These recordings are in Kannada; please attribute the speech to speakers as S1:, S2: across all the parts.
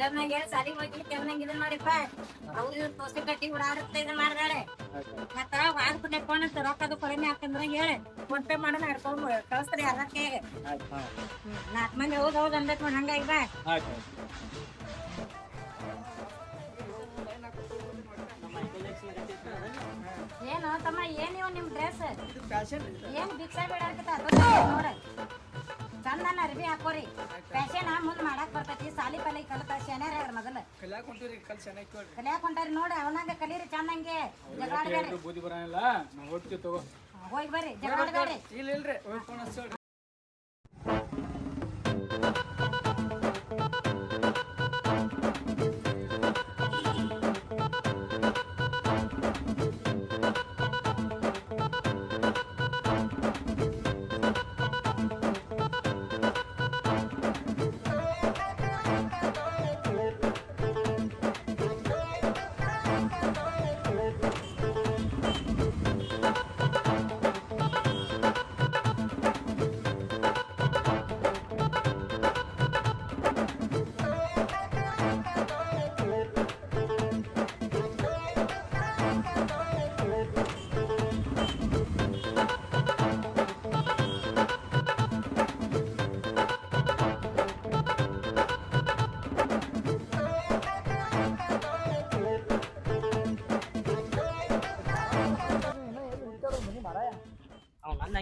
S1: ದೊಡ್ಡಮ್ನಾಗ ಹೇಳಿ ಸಾಲಿಗೆ ಹೋಗಿ ಕೆಮ್ಮಂಗ್ ಇದನ್ ಮಾಡಿಪ್ಪ ಅವ್ರು ಇವ್ರು ಕಟ್ಟಿ ಉಡಾಡುತ್ತೆ ಇದನ್ ಮಾಡ್ದಾಳೆ. ಮತ್ತ ಆಗ್ಬಿಟ್ಟೆ ಫೋನ್ ಅಂತ ರೊಕ್ಕದ ಕೊರಮೆ ಹಾಕಂದ್ರ ಹೇಳಿ. ಫೋನ್ ಪೇ ಮಾಡೋಣ, ಹಿಡ್ಕೊಂಡ್ ಕಳಿಸ್ತಾರೆ ಅದಕ್ಕೆ ನಾಲ್ಕು ಮಂದಿ ಹೌದ್ ಹೌದ್ ಅಂದೈತ್ ಹಂಗಾಗಿ ಬಾ. ಏನು ತಮ್ಮ, ಏನ್ ಇವ್ ನಿಮ್ ಡ್ರೆಸ್ ಏನ್ ಭಿಕ್ಷಾ ಬೇಡಾಕತ್ತ ನೋಡ. ಚಂದನ ಅರ್ಬಿ ಹಾಕೋರಿ. ಫ್ಯಾಷನ್ ಮುಂದ್ ಮಾಡಕ್ ಬರ್ತೈತಿ. ಸಾಲಿ ಪಲಿ ಕಲಿತ ಶೇನ್ಯಾರ ಹೇಳ್ರಿ ಮೊದಲ
S2: ಕಲ್ಯಾಕ್ ಹೊಂಟಿವ್ರಿ ಕಲ್ ಚೆನ್ನಾಗಿ ಕೇಳ್ರಿ.
S1: ಕಲಿಯಾಕ್ ಹೊಂಟಾರಿ ನೋಡ್ರಿ ಅವನಂಗ ಕಲೀರಿ ಚಂದಂಗೆ ಜಗಾಡ್ಬೇಡ್ರಿ
S3: ಬೂದಿ ಬರಂಗಿಲ್ಲ? ನಾವು ಹೋಗ್ತೀವಿ ತಗೋ.
S1: ಹೋಗಿ ಬರ್ರಿ
S2: ಇಲ್ಲ ಇಲ್ರಿ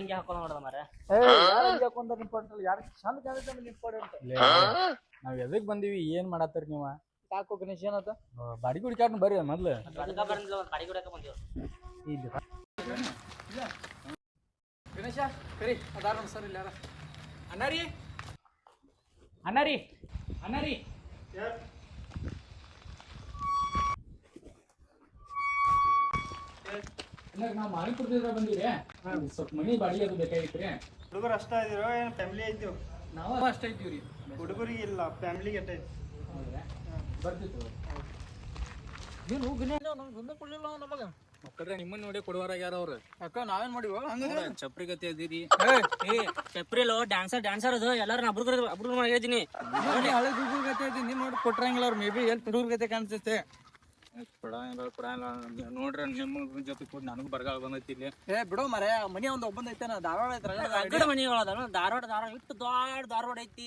S2: ಹಚ್ಚೋಳ್ರಿ
S4: ಹಾಕೊಂಡು ನೋಡದ ಮರ
S2: ಯಾರು ಚಂದ ಕಾಣಿಸ್ತಾನೆ ಇಂಪಾರ್ಟೆಂಟ್
S3: ನಾವ್ ಎದಕ್ ಬಂದೀವಿ? ಏನ್ ಮಾಡತ್ತಾರ ನೀವ?
S2: ಕಾಕು ಗಣೇಶ್ ಏನತ?
S3: ಬಾಡಿ ಕುಡಿಕಾಟ ಬರ್ರಿ ಮೊದ್ಲು.
S4: ಬಾಡಿ ಗುಡಕ ಬಂದಿವ್.
S3: ಇಲ್ಲಿ
S2: ಗಣೇಶ ಕರಿ ಅದಾರ ಸರ್ ರೀ ಯಾರ ಅಣ್ಣಾರಿ?
S3: ಅಣ್ಣಾರಿ? ಅಣ್ಣಾರಿ ಅಣ್ಣಾರಿ ನಾವು ಮಾರಿಪುರದಿಂದ ಬಂದೀವಿ. ಸ್ವಲ್ಪ ಮನಿ ಬಾಡಿಗೆ ಅದು ಬೇಕಾಗಿತ್ರಿ.
S5: ಹುಡುಗರು ಅಷ್ಟ ಇದೀರೋ ಏನು ಫ್ಯಾಮಿಲಿ ಐತಿವ್?
S2: ನಾವು ಅಷ್ಟೇ ಇದ್ದೀವಿ ರೀ
S5: ಹುಡುಗರಿಗೆ ಇಲ್ಲ ಫ್ಯಾಮಿಲಿ ಅಟ್ಟ
S3: ಬರ್ತಿತ್ತು.
S2: ಏನು ನಮ್ಗೆ ಕೊಡ್ಲಿಲ್ಲ ನಮಗ.
S3: ಮಕ್ಕಳ್ರೆ ನಿಮ್ಮನ್ನ ನೋಡಿ ಕೊಡುವಾರ ಯಾರ ಅವ್ರು?
S2: ಅಕ್ಕ ನಾವೇನ್ ಮಾಡಿವ? ಹಂಗ
S3: ಚಪ್ರಿ ಗತಿ ಅದೀರಿ.
S4: ಏ ಚಪ್ರಿಲೋ ಡ್ಯಾನ್ಸರ್ ಡ್ಯಾನ್ಸರ್ ಅದು. ಎಲ್ಲಾರು ನಾ ಅಬ್ರು ಹೇಳಿದೀನಿ
S2: ಹಳೆ ಹುಡುಗರ ಗತಿ ಐತಿ ನಿಮ್ ನೋಡಿ ಕೊಟ್ರಂಗಿಲ್ಲ ಅವ್ರು. ಮೇ ಬಿ ಎಲ್ಲಿ ಹುಡುಗರ ಗತೆ ಕಾಣಿಸ್ತೈತೆ.
S3: ನೋಡ್ರಿ ನಿಮ್ಮ ಜೊತೆ ಕೂಡ ನನಗೂ ಬರಗಾಲ ಬಂದೈತಿ ಇಲ್ಲಿ.
S2: ಏ ಬಿಡೋ ಮರೆ ಮನಿ ಒಂದ್ ಒಬ್ಬಂದ ಐತೆ ಧಾರವಾಡ ಐತ್ರ
S4: ಅಗ್ಗಡ ಮನಿಗಳದ ಧಾರವಾಡ ಧಾರವಾಡ ಇಟ್ಟು ದೊಡ್ಡ ಧಾರವಾಡ ಐತಿ.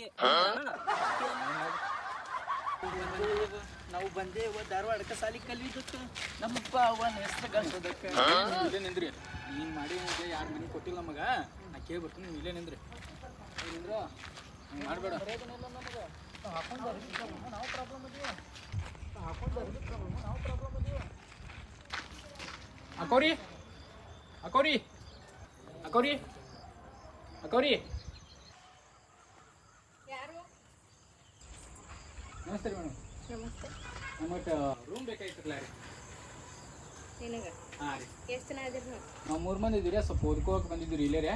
S2: ನಾವು ಬಂದೇವ ಧಾರವಾಡಕ್ಕೆ ಸಾಲಿ ಕಲಿಯೋದಕ್ಕೆ ನಮ್ಮಪ್ಪ ಅವನ ಹೆಸರು ಗಳಿಸೋದಕ್ಕೆ
S3: ಇಲ್ಲೇ ನಿಂದ್ರಿ. ನೀನ್ ಮಾಡಿ ಯಾರ ಮನೆ ಕೊಟ್ಟಿಲ್ಲ ನಮಗ ನಾ ಕೇಳಿ ಬರ್ತೀನಿ ನೀವು ಇಲ್ಲೇ ನಿಂದ್ರಿ. ನಿಂದ್ರ ಮಾಡಬೇಡ. ಅಕೋರಿ ಅಕೋರಿ ಅಕೋರಿ ಅಕೋರಿ ನಮಸ್ತೆ ರೀ ಮೇಡಮ್.
S1: ನಮಸ್ತೆ.
S3: ನಮಗೆ ರೂಮ್ ಬೇಕಾಗಿತ್ತಲ್ಲ ರೀ
S1: ನಿನಗ?
S3: ಹಾಂ ರೀ.
S1: ಎಷ್ಟು ಜನ ಅದಿರಿ ನೀವು?
S3: ಮೂರು ಮಂದಿ ಇದ್ದೀರಿ ಸ್ವಲ್ಪ ಓದ್ಕೋಕ್ ಬಂದಿದ್ದೀರಿ ಇಲ್ಲೇ ರೀ.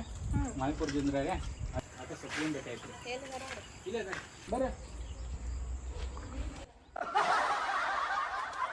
S3: ಮಾಲಿಪುರದಿಂದ ರೀ. ಅದಕ್ಕೆ ಸ್ವಲ್ಪ ರೂಮ್
S1: ಬೇಕಾಗಿತ್ತು
S3: ಇಲ್ಲ ಬರ್ರಿ.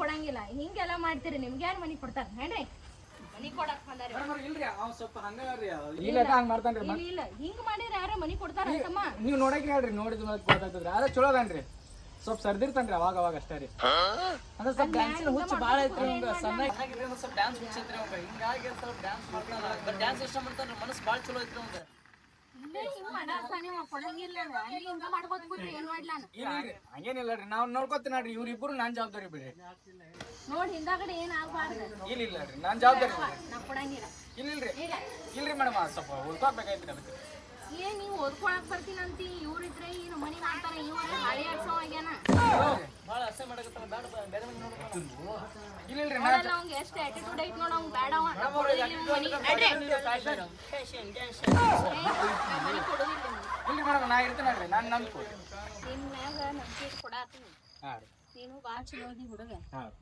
S1: ಕೊಡಂಗಿಲ್ಲ. ಹಿಂಗೆಲ್ಲ ಮಾಡ್ತೀರಿ ನಿಮ್ಗೆ ಯಾರು ಮನಿ ಕೊಡ್ತಾರ? ಹೇಳ್ರಿ ಮನಿ ಕೊಡಕ್ ಬಂದಾರಿ
S3: ಇಲ್ಲ ಹಂಗೆ ಮಾಡ್ತಾನ್ರಿ
S1: ಇಲ್ಲ ಇಲ್ಲ. ಹಿಂಗ್ ಮಾಡಿದ್ರೆ ಯಾರೋ ಮನಿ ಕೊಡ್ತಾರ ಅಂತಮ್ಮ
S3: ನೀವು ನೋಡಕ್ಕೆ ಹೇಳ್ರಿ ನೋಡಿದ ಮೇಲೆ ಗೊತ್ತಾಗ್ತದ್ರಿ. ಅದೇ ಚಲೋ ಅದಾನ್ರಿ. ಸ್ವಲ್ಪ ಸರ್ದಿರ್ತಾನ್ರಿ ಅವಾಗ ಅವಾಗ ಅಷ್ಟೇ ರೀ.
S2: ಅಂದ್ರೆ ಸ್ವಲ್ಪ ಡ್ಯಾನ್ಸಿನ ಹುಚ್ಚು ಭಾಳ ಐತ್ರಿ ಸಣ್ಣ ಸ್ವಲ್ಪ ಡ್ಯಾನ್ಸ್ ಹುಚ್ಚ ಐತ್ರಿ ಅವಂಗ ಹಿಂಗಾಗಿ ಸ್ವಲ್ಪ ಡ್ಯಾನ್ಸ್ ಮಾಡ್ತಾನ ಡ್ಯಾನ್ಸ್ ಇಷ್ಟ ಮಾಡ್ತಾನ ಮನಸ್ಸು ಭಾಳ ಚಲೋ ಐತ್ರಿ ಅವಂಗ
S1: ಹಿಂಗ್
S3: ನಾವ್ ನೋಡ್ಕೊತೀನಿ ನೋಡ್ರಿ ಇವ್ರಿಬ್ರು ನಾನ್ ಜವಾಬ್ದಾರಿ ಬಿಡ್ರಿ.
S1: ನೋಡಿ ಹಿಂದಾಗಡೆ ಏನ್ ಆಗ್ಬಾರ್ದು?
S3: ಇಲ್ಲ ಇಲ್ಲ ರೀ. ನಾನ್ ಜವಾಬ್ದಾರಿ
S1: ನಾ ಕೊಡಂಗಿಲ್ಲ.
S3: ಇಲ್ಲ. ಇಲ್ರಿ ಇಲ್ರಿ ಮೇಡಮ್ ಸ್ವಲ್ಪ ಉಳ್ಕೋಬೇಕಾಯ್ತ್ರಿ ಅದಕ್ಕೆ.
S1: ಏನ್ ನೀವ್ ಓದ್ಕೊಳಕ್ ಬರ್ತೀನಂತಿ. ಇವ್ರಿದ್ರೆ ಏನು ಮನಿ ಇವ್ರು ಹಳಿ ಆಡ್ಸೋ ಆಗ್ಯಾನ.
S2: ಭಾಳ ಮಾಡಕತ್ತಾನ ಬೇಡ ಬೇರೆ
S3: ಇಲ್ಲ ಇಲ್ರಿ
S1: ನೋಡಲ್ಲ ಅವ್ನ್ಗೆ ಎಷ್ಟು ಆಟಿಟ್ಯೂಡ್ ಐತ್ ನೋಡ ಅವ್ನ್ ಬೇಡ ಮನಿ
S4: ಫ್ಯಾಷನ್ ಫ್ಯಾಷನ್
S1: ಏ, ನಾ ಮನಿ ಕೊಡೋದಿಲ್ಲ ಇವ್ನ್.
S3: ಇಲ್ರಿ ಮೇಡಮ್ ನಾ ಇರ್ತೇನಲ್ರಿ ನಾನು ನಂಬ್ಕೊ
S1: ನಿನ್ ಮ್ಯಾಗ ನಂಬಿಕೆ ಕೊಡಾತೀನಿ. ನೀನು ಬಾಳ ಚಲೋ ಅದಿ ಹುಡುಗ.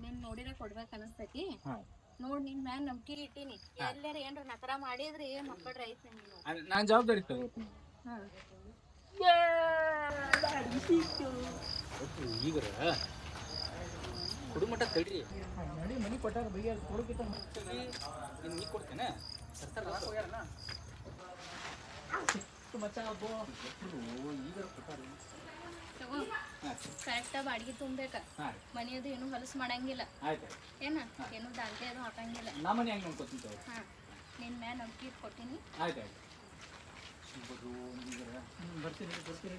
S1: ನಿನ್ ನೋಡಿದ್ರೆ ಕೊಡ್ಬೇಕ್ ಅನಸ್ತೈತಿ
S3: ಹಾಂ.
S1: ನೋಡ್ ನಿನ್ ಮ್ಯಾಗ ನಂಬಿಕೆ ಇಟ್ಟಿನಿ. ಎಲ್ಲಾರ ಏನ್ರ ನಕರ ಮಾಡಿದ್ರಿ ಮಕ್ಕಳ ರೈತ ನೀನು
S3: ನಾನು ಜವಾಬ್ದಾರಿ ಈಗ
S1: ಹಾ.
S3: ಈಗ್ರ? ಕುಡುಮಟ ತಡ್ರಿ
S2: ನಡಿ ಮನಿ ಕೊಟ್ಟಾರ ಬೈಯಾರ
S3: ಕೊಡಕಿತ ನೀ ಕೊಡ್ತೇನೆ ಸರ್ತಾರ ಹೋಗ್ಯಾರನ
S2: ಮಚ್ಚ
S3: ಈಗ ಕೊಟ್ಟಾರ
S1: ತಗೋ. ಕರೆಕ್ಟ್ ಬಾಡಿಗೆ ತುಂಬಬೇಕ.
S3: ಹಾಂ.
S1: ಮನೆಯದು ಏನು ಹೊಲಸು ಮಾಡಂಗಿಲ್ಲ.
S3: ಆಯ್ತು
S1: ಏನ? ಏನು ದಾಲ್ಕೆ ಅದು ಹಾಕಂಗಿಲ್ಲ. ಹಾ. ನಿನ್ ಮ್ಯಾ ನಂಬಿಕೆ ಕೊಟ್ಟಿನಿ
S2: ಬರ್ತೀನಿ ಬರ್ತೀನಿ.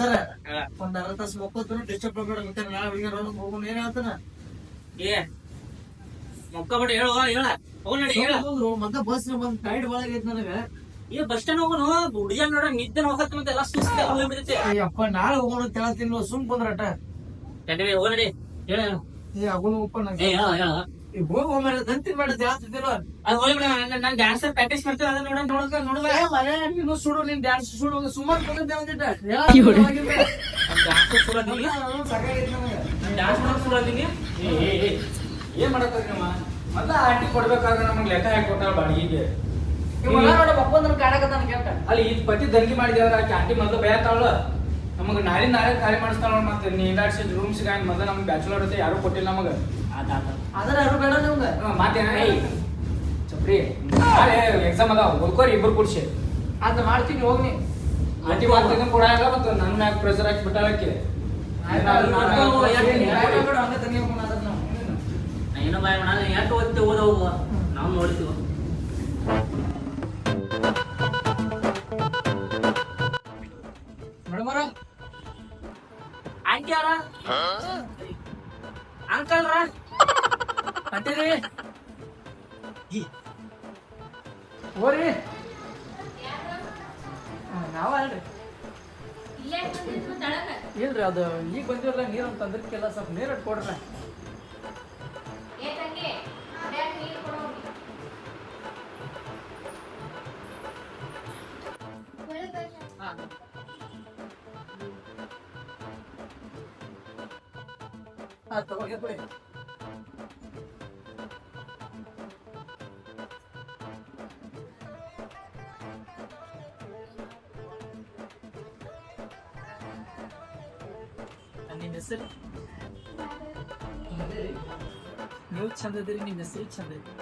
S2: ಸರ್, ಒಂದ್ ಅರ್ಧ ತಾಸು ಮಕ್ಕೋತೀನಿ ಡಿಸ್ಟರ್ಬ್ ಮಾಡ್ಬೇಡ ಮತ್ತೆ ನಾಳೆ ಬೆಳಿಗ್ಗೆ ರೌಂಡ್ ಹೋಗೋಣ ಏನ್ ಹೇಳ್ತಾನ?
S4: ಏ ಮೊಕ್ಕ ಬಿಟ್ಟು ಹೇಳು ಹೇಳ. ಹೋಗ್ ನಡಿ ಹೇಳ.
S2: ಮತ್ತ ಬಸ್ ಬಂದ್ ಟೈಡ್ ಒಳಗೆ ಐತ್ ನನಗ.
S4: ಈ ಬಸ್ ಸ್ಟ್ಯಾಂಡ್ ಹುಡುಗಿಯ ನೋಡ ನಿದ್ದೆ ಹೋಗತ್ತ ಮತ್ತೆ ಎಲ್ಲ ಸುಸ್ತ ಹೋಗ್ಬಿಡುತ್ತೆ.
S2: ನಾಳೆ ಹೋಗೋಣ ಅಂತ ಹೇಳ್ತೀನಿ ಸುಮ್ ಬಂದ್ರಟ
S4: ಚಂಡಿ ಹೋಗ ನಡಿ. ಹೇಳ
S2: ಏ ಅಗುನು ಉಪ್ಪ
S4: ಏ
S2: ನಂಗೆ
S4: ಹೇಳ. ಹೇಳ
S2: ಹೋಗ ದಂತಿನ ಬೇಡ ಜಾಸ್ತಿದಿಲ್ಲ
S4: ಅದು ಹೋಗಿ ಬಿಡ ನಾನು ಡ್ಯಾನ್ಸರ್ ಪ್ರಾಕ್ಟೀಸ್ ಮಾಡ್ತೀನಿ ಅದನ್ನ ನೋಡ ನೋಡಕ ನೋಡಲ್ಲ
S2: ಮನೆ ನೀನು ಸುಡು ನೀನ್ ಡ್ಯಾನ್ಸ್ ಸುಡು ಸುಮಾರು ಬಂದಿದ್ದೆ
S4: ಸುಡೋದಿಲ್ಲ. ಡ್ಯಾನ್ಸ್ ಸುಡೋದಿಲ್ಲ
S3: ಏ ಏ, ಏ, ಏನ್ ಮೊದ್ಲ ಆಂಟಿ ಕೊಡ್ಬೇಕಾಗ ನಮಗೆ ಲೆಕ್ಕ ಹಾಕಿ ಕೊಟ್ಟಾಳ ಬಾಡಿಗೆಗೆ.
S2: ಇವಾಗ ನೋಡ ಮಕ್ಕೊಂದ್ರ ಕಾಡಕತ್ತಾನ ಕೇಳ್ಕ
S3: ಅಲ್ಲಿ ಈ ಪತಿ ದಂಗಿ ಮಾಡಿದ್ಯಾವ ಆಕೆ ಆಂಟಿ ಮೊದಲು ಬೇಯತ್ತಾಳ. ನಮಗೆ ನಾಳೆ ನಾಳೆ ಖಾಲಿ ಮಾಡಿಸ್ತಾಳ ಮತ್ತೆ ನೀಲಾಡ್ಸಿದ ರೂಮ್ ಸಿಗಾನ್ ಮದ್ದ ನಮ್ಗೆ ಬ್ಯಾಚುಲರ್ ಯಾರು ಕೊಟ್ಟಿಲ್ಲ ನಮಗ.
S2: ಅದ್ರ ಯಾರು ಬೇಡ ನಿಮ್ಗ?
S3: ಮಾತೇನ? ನಾಳೆ ಎಕ್ಸಾಮ್ ಅದಾವ ಓದ್ಕೋರಿ ಇಬ್ರು ಕೂಡ್ಸಿ.
S2: ಅದ್ ಮಾಡ್ತೀನಿ ಹೋಗ್ನಿ.
S3: ಆಂಟಿ ಕೂಡ ಕೊಡಲ್ಲ ಮತ್ತು ನನ್ನ ಮ್ಯಾಗ ಪ್ರೆಸರ್ ಹಾಕಿ ಬಿಟ್ಟಾಳಕ್ಕೆ
S4: ಏನೋ ಭಯ ಮಾಡ ಯಾಕೆ ಓದ್ತೇವೆ ಓದೋ ನಾವು ನೋಡ್ತೀವಿ.
S2: ಮೇಡಮರ
S4: ಆಂಟಿ ಅವರ. ಅಂಕಲ್ ರ
S2: ಅಂತೀರಿ ಹೋರಿ.
S1: ನಾವಲ್ರಿ.
S2: ಇಲ್ರಿ ಅದು ಈಗ ಬಂದಿರಲ್ಲ ನೀರು ಅಂತ ಅಂದ್ರಕ್ಕೆಲ್ಲ ಸ್ವಲ್ಪ ನೀರು ಕೊಡ್ರಿ. ಹಾಂ. ತಗೋ ಚಂದ ಇದೀರಿ ನಿಮ್ಮ ಹೆಸರು ಚಂದ ಐತಿ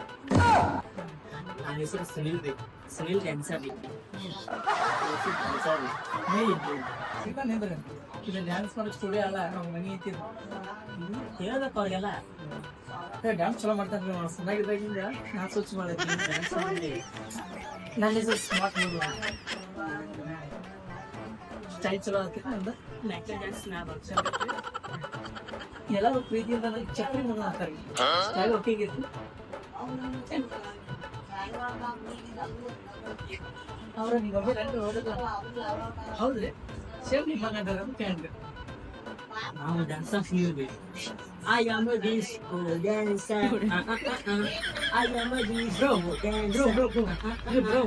S4: ನನ್ನ ಹೆಸರು ಸುನಿಲ್ ರೀ. ಸುನಿಲ್ ಡ್ಯಾನ್ಸರ್
S2: ಇದು ಡ್ಯಾನ್ಸ್ ಮಾಡೋ ಸ್ಟುಡಿಯೋ ಅಲ್ಲ ನಮ್ಮ ಮನೆ ಐತಿ
S4: ಹೇಳ್ಬೇಕು ಅವ್ರಿಗೆಲ್ಲ.
S2: ಡ್ಯಾನ್ಸ್ ಚಲೋ ಮಾಡ್ತಾನೆ ಚೆನ್ನಾಗಿದ್ದಾಗಿಂದ ನಾನು ಸ್ವಚ್ಛ ಮಾಡಿದ್ದೀನಿ ಡ್ಯಾನ್ಸ್ ಮಾಡಿ. ನನ್ನ ಹೆಸರು ಸ್ಮಾರ್ಟ್ ನೋಡುವ ಸ್ಟೈಲ್ ಚಲೋ ಆಗ್ತೈತೆ ನಂದು.
S4: ನ್ಯಾಚುರಲ್ ಡ್ಯಾನ್ಸ್ ನಾ
S2: ಎಲ್ಲರೂ ಪ್ರೀತಿಯಿಂದ ನನಗೆ ಚಪ್ಪಲಿ ಮುನ್ನ ಹಾಕಿ ಸ್ಟೈಲ್ ಒಟ್ಟಿಗಿತ್ತು ಅವರ ನೀವು ರೆಂಡು ಹೋಗೋದು ಹೌದ್ರಿ ಸೇಮ್ ನಿಮ್ಮ ಮನೆಯಲ್ಲ ಕೇಳಿದ್ರು
S4: ನಾವು ಡ್ಯಾನ್ಸ್ ಸಿಗಬೇಕು I am a disco dancer. I am a disco dancer.
S2: Bro, bro, bro. Hey, bro.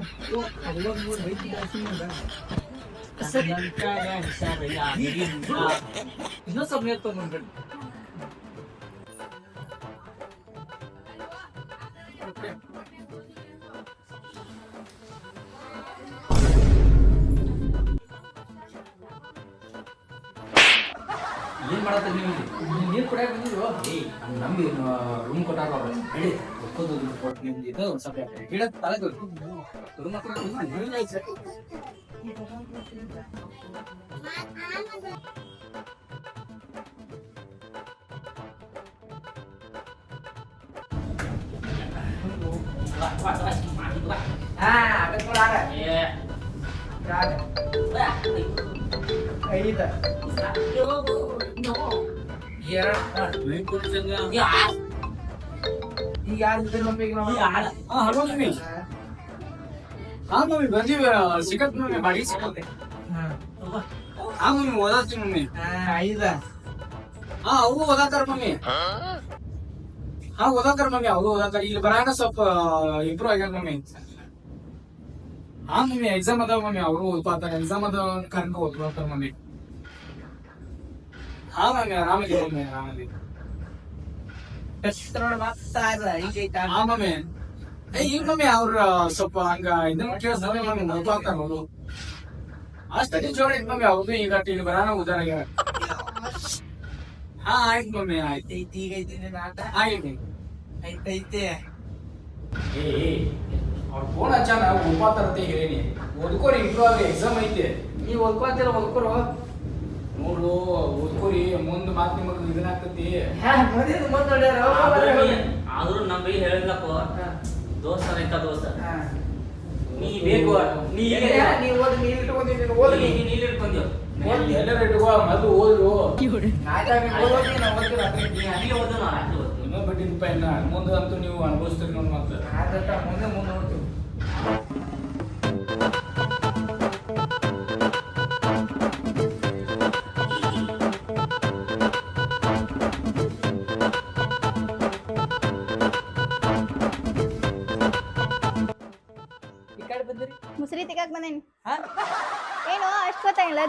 S2: Allah mau baik dancing dah.
S4: Sedangkan dancer ya,
S2: begini. Ini sampai tuh mungkin. ಮಾಡತ್ತೀರಿ ನೀವು?
S3: ನೀರು ಕುಡಿಯಕ್ಕೆ ಬಂದಿದ್ರು ನಂಬಿ ರೂಮ್ ಕೊಟ್ಟಾರ ಅವ್ರು ಹೇಳಿ. ಒಪ್ಪೋದು ಕೊಟ್ಟು ನಿಮ್ದು ಇದು ಒಂದ್ ಸ್ವಲ್ಪ ಗಿಡ ತಲೆಗೆ ರೂಮ್ ಹತ್ರ
S2: ನಾವು
S3: ಹಲೋ ಮಮ್ಮಿ ಹಾ ಮಮ್ಮಿ ಬಂದೀವಿ ಸಿಗತ್ ಮಮ್ಮಿ ಬಾಡಿಗೆ ಸಿಗತ್ತೆ ಹಾ ಮಮ್ಮಿ ಓದಾತ್ತೀನಿ ಮಮ್ಮಿ
S2: ಐದ
S3: ಹಾ ಅವು ಓದಾತಾರ ಮಮ್ಮಿ ಹಾ ಓದಾತಾರ ಮಮ್ಮಿ ಅವು ಓದಾತಾರ ಇಲ್ಲಿ ಬರಾಕ ಸ್ವಲ್ಪ ಇಂಪ್ರೂವ್ ಆಗ್ಯಾರ ಮಮ್ಮಿ ಹಾ ಮಮ್ಮಿ ಎಕ್ಸಾಮ್ ಅದಾವ ಮಮ್ಮಿ ಅವರು ಓದ್ಪಾತಾರ ಎಕ್ಸಾಮ್ ಅದಾವ ಕರ್ಕ ಓದ್ಪಾತಾರ ಮಮ್ಮಿ ಹಾ ಮಮ್ಮಿ ராமலிங்கம் ಮಮ್ಮಿ ಆರಾಮದಿ ಹಾ ಮಮ್ಮಿ. ಏ ಈಗ ಮಮ್ಮಿ ಅವ್ರ ಸ್ವಲ್ಪ ಹಂಗ ಇದನ್ನ ಕೇಳಿಸ್ತಾರೆ ಮಮ್ಮಿ ಓದ್ಪಾತಾರ ಅವರು ಅಷ್ಟೇ ಜೋಡಿ ಐತ್ ಅವ್ರದ್ದು ಈಗ ಇಲ್ಲಿ ಉದಾಹರಣೆ ಹಾ ಆಯ್ತು ಮಮ್ಮಿ ಆಯ್ತು.
S2: ಈಗ ಐತಿ ಆಟ
S3: ಆಯ್ತು
S2: ಐತೈತೆ
S3: ಅವ್ರ ಫೋನ್ ಹಚ್ಚಾನ ಓದ್ಪಾತಾರತ್ತೆ ಹೇಳೀನಿ ಓದ್ಕೋರಿ ಇಂಪ್ರೂವ್ ಆಗಿ ಎಕ್ಸಾಮ್ ಐತೆ.
S2: ನೀವ್ ಓದ್ಕೊತಿಲ್ಲ ಓದ್ಕೊರು.
S3: ನೋಡು ಓದ್ಕೋರಿ ಮುಂದ್ ಮಾತ್ ನಿಮಗ್ ಇದನ್ನ ಆಗ್ತತಿ
S2: ಮದುವೆ ಮುಂದ್ ನೋಡ್ಯಾರ
S4: ಆದ್ರೂ ನಮ್ ಬೈ ಹೇಳಿದ್ಲಪ್ಪ ದೋಸ್ತ ರೈತ ದೋಸ್ತ. ನೀ ಬೇಕು ನೀ
S2: ಓದಿ ನೀಲ್ ಇಟ್ಕೊಂಡಿ ಇಟ್ಕೊಂಡಿದ್ದೀನಿ ಓದ್ ನೀ
S4: ನೀ ಇಟ್ಕೊಂಡ್ಯೋ?
S3: ಎಲ್ಲರ ಇಟ್ಕೋ ಮೊದ್ಲು ಓದ್ರು.
S2: ಓದಿ ನಾ ಓದಿ.
S4: ನೀ ಓದು ನಾ
S3: ಇನ್ನೂ ಬಿಟ್ಟಿನಪ್ಪ ಇನ್ನ ಮುಂದಂತೂ ನೀವು ಅನುಭವಿಸ್ತೀರಿ ನೋಡ್ ಮತ್ತೆ.
S2: ಆದಟ್ಟ ಮುಂದೆ ಮುಂದೆ ನೋಡ್ತೀವಿ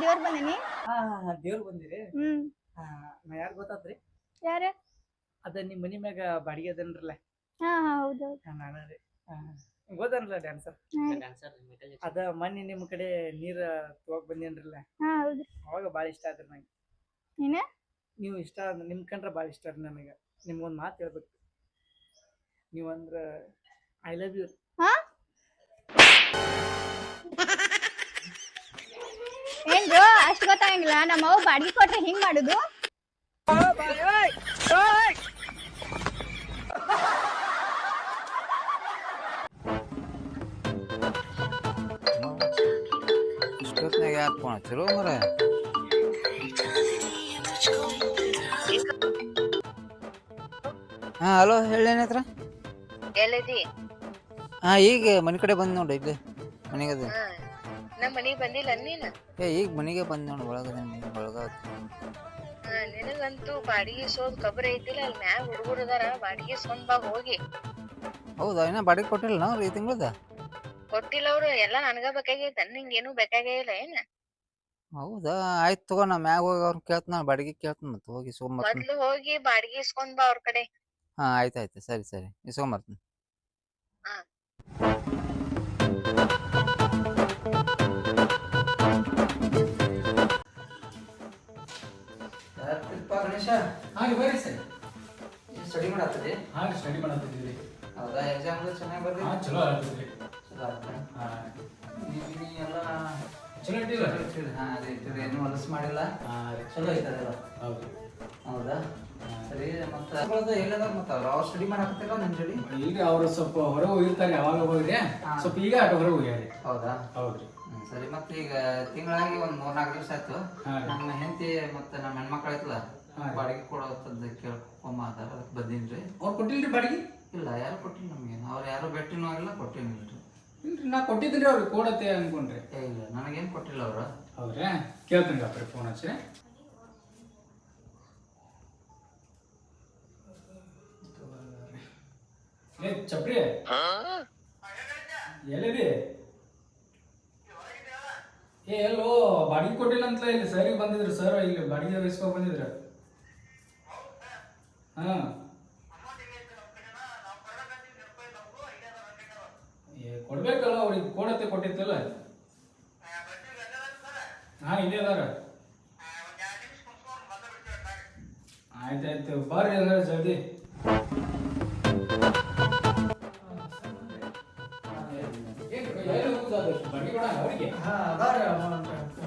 S6: ದೇವ್ರ ಬಂದೇನಿ.
S2: ಹಾ ಬಂದಿರಿ.
S6: ಹ್ಮ್.
S2: ನಾ ಯಾರು ಗೊತ್ತಾತ್ರಿ?
S6: ಯಾರ?
S2: ಅದ ನಿಮ್ ಮನಿ ಮ್ಯಾಗ ಬಾಡಿಗೆ ಅದನ್ರಲ್ಲ?
S6: ಹಾ ಹಾ ಹೌದು
S2: ನಾನು ರೀ. ಗೊತ್ತನ್ರಲ್ಲ ಡ್ಯಾನ್ಸರ್
S4: ಡ್ಯಾನ್ಸರ್
S2: ಅದ ಮೊನ್ನೆ ನಿಮ್ ಕಡೆ ನೀರ್ ತಗೋಕ್ ಬಂದೇನ್ರಲ್ಲ?
S6: ಹಾ ಹೌದು
S2: ಅವಾಗ ಬಾಳ ಇಷ್ಟ ಆದ್ರಿ ನಂಗೆ.
S6: ಏನ?
S2: ನೀವು ಇಷ್ಟ ನಿಮ್ ಕಂಡ್ರ ಬಾಳ ಇಷ್ಟ ರೀ ನನಗೆ. ನಿಮ್ಗೊಂದ್ ಮಾತು ಹೇಳ್ಬೇಕು. ನೀವಂದ್ರ ಐ ಲವ್ ಯು
S6: ಹಾ? ಏನ್ರು ಅಷ್ಟು ಗೊತ್ತಾಗಂಗಿಲ್ಲ. ನಮ್ಮ ಅವ್ ಬಾಡಿಗೆ ಕೊಟ್ರೆ ಹಿಂಗ್ ಮಾಡುದು?
S7: ಇಷ್ಟೊತ್ನಾಗ ಯಾಕೆ ಫೋನ್ ಹಚ್ಚಿರೋ ಮರ? ಹಾ ಹಲೋ ಹೇಳೇನತ್ರ
S8: ಎಲ್ಲದಿ?
S7: ಹಾ ಈಗ ಮನೆ ಕಡೆ ಬಂದ್ ನೋಡ್ರಿ ಇಲ್ಲಿ ಮನೆಗದ.
S8: ನಮ್ಮ ಮನೆಗೆ ಬಂದಿಲ್ಲ ನೀನು?
S7: ಏ ಈಗ ಮನೆಗೆ ಬಂದ್ ನೋಡು ಒಳಗದ ಒಳಗ
S8: ನಿನಗಂತೂ ಬಾಡಿಗೆ ಸೋದ್ ಕಬ್ರ ಐತಿಲ್ಲ ಅಲ್ಲಿ ಮ್ಯಾಗ ಹುಡುಗರು ಅದಾರ ಬಾಡಿಗೆ ಸೊಂದ್ ಬಾ ಹೋಗಿ.
S7: ಹೌದಾ ಇನ್ನ ಬಾಡಿಗೆ ಕೊಟ್ಟಿಲ್ಲ ನಾವು ಈ ತಿಂಗಳದ?
S8: ಕೊಟ್ಟಿಲ್ಲ ಅವ್ರು ಎಲ್ಲ ನನಗ ಬೇಕಾಗೈತ ನಿಂಗೇನು ಬೇಕಾಗಿಲ್ಲ ಏನ?
S7: ಹೌದಾ ಆಯ್ತು ತಗೋ ನಾ ಮ್ಯಾಗ ಹೋಗಿ ಕೇಳ್ತ ಕೇಳ್ತಾನ ಬಾಡಿಗೆ ಕೇಳ್ತಾನ ಮತ್ತೆ ಹೋಗಿ ಇಸ್ಕೊಂಬರ್ತೀನಿ
S8: ಮೊದ್ಲು ಹೋಗಿ ಬಾಡಿಗೆ ಇಸ್ಕೊಂಡ್ ಬಾ ಅವ್ರ ಕಡೆ.
S7: ಹಾ ಆಯ್ತು ಆಯ್ತು ಸರಿ ಸರಿ ಇಸ್ಕೊಂಬರ್ತೀನಿ.
S8: ಹಾ.
S2: ಗಣೇಶ?
S3: ಹಾ ರೀ ಬರ್ರಿ ಸರ್.
S2: ಸ್ಟಡಿ ಮಾಡತ್ತದೆ
S3: ಹಾ ರೀ ಸ್ಟಡಿ ಮಾಡತ್ತಿದ್ದೀರಿ
S2: ಹೌದಾ? ಎಕ್ಸಾಮ್ ಚೆನ್ನಾಗಿ ಬರ್ರಿ?
S3: ಹಾ ಚಲೋ ಆಗ್ತದೆ
S2: ಚಲೋ?
S3: ಹಾ.
S2: ನೀ ಎಲ್ಲ
S3: ಚಲೋ ಇಟ್ಟಿಲ್ಲ.
S2: ಹಾ ಅದೇ ಇಟ್ಟಿರಿ. ಏನು ಹೊಲಸು ಮಾಡಿಲ್ಲ? ಚಲೋ ಐತದೆಲ್ಲ
S3: ಹೌದು.
S2: ಹೌದಾ? ಸರಿ ಮತ್ತೆ ಎಲ್ಲದ ಮತ್ತೆ ಅವ್ರು? ಅವ್ರು ಸ್ಟಡಿ ಮಾಡಕತ್ತಿಲ್ಲ ನಿಮ್ ಜೋಡಿ?
S3: ಈಗ ಅವ್ರು ಸ್ವಲ್ಪ ಹೊರಗೆ ಹೋಗಿರ್ತಾರೆ ಯಾವಾಗ ಹೋಗ್ರಿ. ಸ್ವಲ್ಪ ಈಗ ಆಟ ಹೊರಗೆ ಹೋಗ್ಯಾರಿ.
S2: ಹೌದಾ?
S3: ಹೌದ್ರಿ.
S2: ಸರಿ. ಮತ್ತೆ ಈಗ ತಿಂಗಳಾಗಿ ಒಂದ್ ಮೂರ್ನಾಲ್ಕು ದಿವಸ ಆಯ್ತು. ನಮ್ಮ ಹೆಂಡತಿ ಮತ್ತೆ ನಮ್ಮ ಹೆಣ್ಮಕ್ಳು
S3: ರೀ.
S2: ಬಾಡಿಗೆ ಕೊಡೋ ಕೇಳ್ಕೊಂಬ ಅದಾರ ಅದಕ್ಕೆ ಬಂದೀನ್ರಿ
S3: ಅವ್ರು ಕೊಟ್ಟಿಲ್ರಿ ಬಾಡಿಗೆ?
S2: ಇಲ್ಲ ಯಾರು ಕೊಟ್ಟಿಲ್ಲ ನಮ್ಗೆ ಅವ್ರು ಯಾರು ಭೇಟಿನೂ ಆಗಿಲ್ಲ ಕೊಟ್ಟಿನಿಲ್ರಿ
S3: ಇಲ್ರಿ ನಾ ಕೊಟ್ಟಿದ್ರಿ ಅವ್ರಿಗೆ ಕೊಡತ್ತೆ ಅನ್ಕೊಂಡ್ರಿ.
S2: ಏ ಇಲ್ಲ ನನಗೇನು ಕೊಟ್ಟಿಲ್ಲ ಅವ್ರು.
S3: ಹೌದ್ರಾ? ಕೇಳ್ತೀನಿ ಡಾಕ್ಟ್ರಿ ಫೋನ್ ಹಚ್ಚಿ. ಏ ಚಪ್ರಿ. ಎಲ್ಲಿದಿ? ಏ ಎಲ್ಲೋ ಬಾಡಿಗೆ ಕೊಟ್ಟಿಲ್ಲ ಅಂತ ಇಲ್ಲಿ ಸರಿಗೆ ಬಂದಿದ್ರು. ಸರ್ ಇಲ್ಲಿ ಬಾಡಿಗೆ ಇಸ್ಕೊಂಡ್ ಬಂದಿದ್ರು. ಹಾ. ಕೊಡ್ಬೇಕಲ್ಲ ಅವ್ರಿಗೆ, ಕೊಡತ್ತೆ ಕೊಟ್ಟಿತ್ತಲ್ಲ. ಹಾ, ಇಲ್ಲೇ ಅದಾರ. ಆಯ್ತಾಯ್ತು, ಬರ್ರಿ ಅಂದ್ರೆ ಜಲ್ದಿ.
S2: ಕೊಡ್ತೀವ ದೋಸ್ತ
S3: ಟೈಮ್ ಟೈಮ್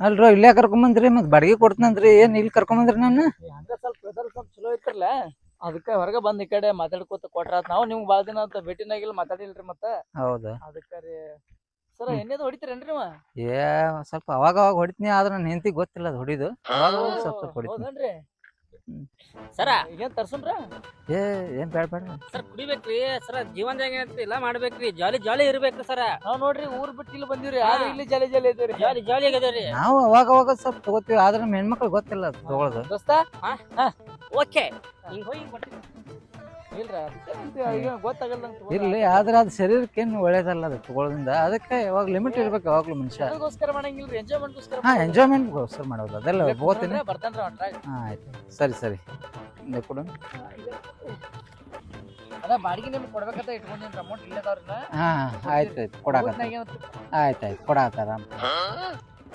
S7: ಅಲ್ರೋ ಇಲ್ಲೇ ಕರ್ಕೊಂಬಂದ್ರಿ ಮತ್ ಬಾಡಿಗೆ ಕೊಡ್ತೀನಂದ್ರಿ ಏನ್ ಇಲ್ಲಿ ಕರ್ಕೊಂಬಂದ್ರಿ ನಾನು
S2: ಹಂಗ ಸ್ವಲ್ಪ ವೆದರ್ ಸ್ವಲ್ಪ ಚಲೋ ಐತ್ರಲ್ಲ ಅದಕ್ಕೆ ಹೊರಗೆ ಬಂದ್ ಈ ಕಡೆ ಮಾತಾಡ್ಕೋತ ಕೊಟ್ರಾತ್ ನಾವು ನಿಮ್ಗೆ ಭಾಳ ದಿನ ಅಂತ ಭೇಟಿನಾಗಿಲ್ಲ ಮಾತಾಡಿಲ್ರಿ ಮತ್ತ.
S7: ಹೌದಾ.
S2: ಅದಕ್ಕೆ ರೀ. ಸರ್ ಎಣ್ಣೆದು ಹೊಡಿತೀರೇನ್ರಿ ನೀವು?
S7: ಏ ಸ್ವಲ್ಪ ಅವಾಗ ಅವಾಗ ಹೊಡಿತೀನಿ ಆದ್ರ ನನ್ನ ಹೆಂಡತಿ ಗೊತ್ತಿಲ್ಲ ಅದು ಹೊಡಿದು. ಅವಾಗ ಅವಾಗ ಸ್ವಲ್ಪ ಸ್ವಲ್ಪ ಹೊಡಿತೀನಿ.
S2: ಹೌದನ್ರಿ?
S4: ಸರ
S2: ಏನ್ ತರ್ಸುನ್ರ?
S7: ಏ ಏನ್ ಬೇಡ ಬೇಡ
S4: ಸರ್ ಕುಡಿಬೇಕ್ರಿ ಸರ ಜೀವನದಾಗ ಏನಂತ ಇಲ್ಲ ಮಾಡ್ಬೇಕ್ರಿ ಜಾಲಿ ಜಾಲಿ ಇರ್ಬೇಕ್ರಿ ಸರ.
S2: ನಾವ್ ನೋಡ್ರಿ ಊರ್ ಬಿಟ್ಟು ಇಲ್ಲಿ ಬಂದಿವ್ರಿ ಆದ್ರೆ ಇಲ್ಲಿ ಜಾಲಿ ಜಾಲಿ ಇದ್ದೀವ್ರಿ
S4: ಜಾಲಿ ಜಾಲಿ ಆಗದ್ರಿ
S7: ನಾವು ಅವಾಗ ಅವಾಗ ಸ್ವಲ್ಪ ತಗೋತೀವಿ ಆದ್ರೆ ನಮ್ಮ ಹೆಣ್ಮಕ್ಳು ಗೊತ್ತಿಲ್ಲ ಅದು ತಗೊಳೋದು.
S2: ದೋಸ್ತ?
S4: ಓಕೆ. ಹಿಂಗ್ ಹೋಗಿ ಹಿಂಗ್ ಬರ್ತೀನಿ
S7: ಇರ್ಲಿ ಆದ್ರೆ ಅದು ಶರೀರಕ್ಕೇನು ಒಳ್ಳೇದಲ್ಲ ಅದು ತಗೊಳ್ಳೋದ್ರಿಂದ ಅದಕ್ಕೆ ಯಾವಾಗ ಲಿಮಿಟ್ ಇರ್ಬೇಕು ಯಾವಾಗ್ಲೂ ಮನುಷ್ಯ. ಹಾ ಎಂಜಾಯ್ಮೆಂಟ್ಗೋಸ್ಕರ ಮಾಡೋದು. ಅದೆಲ್ಲ ಹೋಗ್ತೀನಿ. ಹಾ ಆಯ್ತು. ಸರಿ ಸರಿ.
S2: ಹಿಂದೆ
S7: ಹಾ ಆಯ್ತು ಆಯ್ತು. ಕೊಡಾಕತ್ತ ಆಯ್ತು ಆಯ್ತು. ಕೊಡಾಕತ್ತಾರ.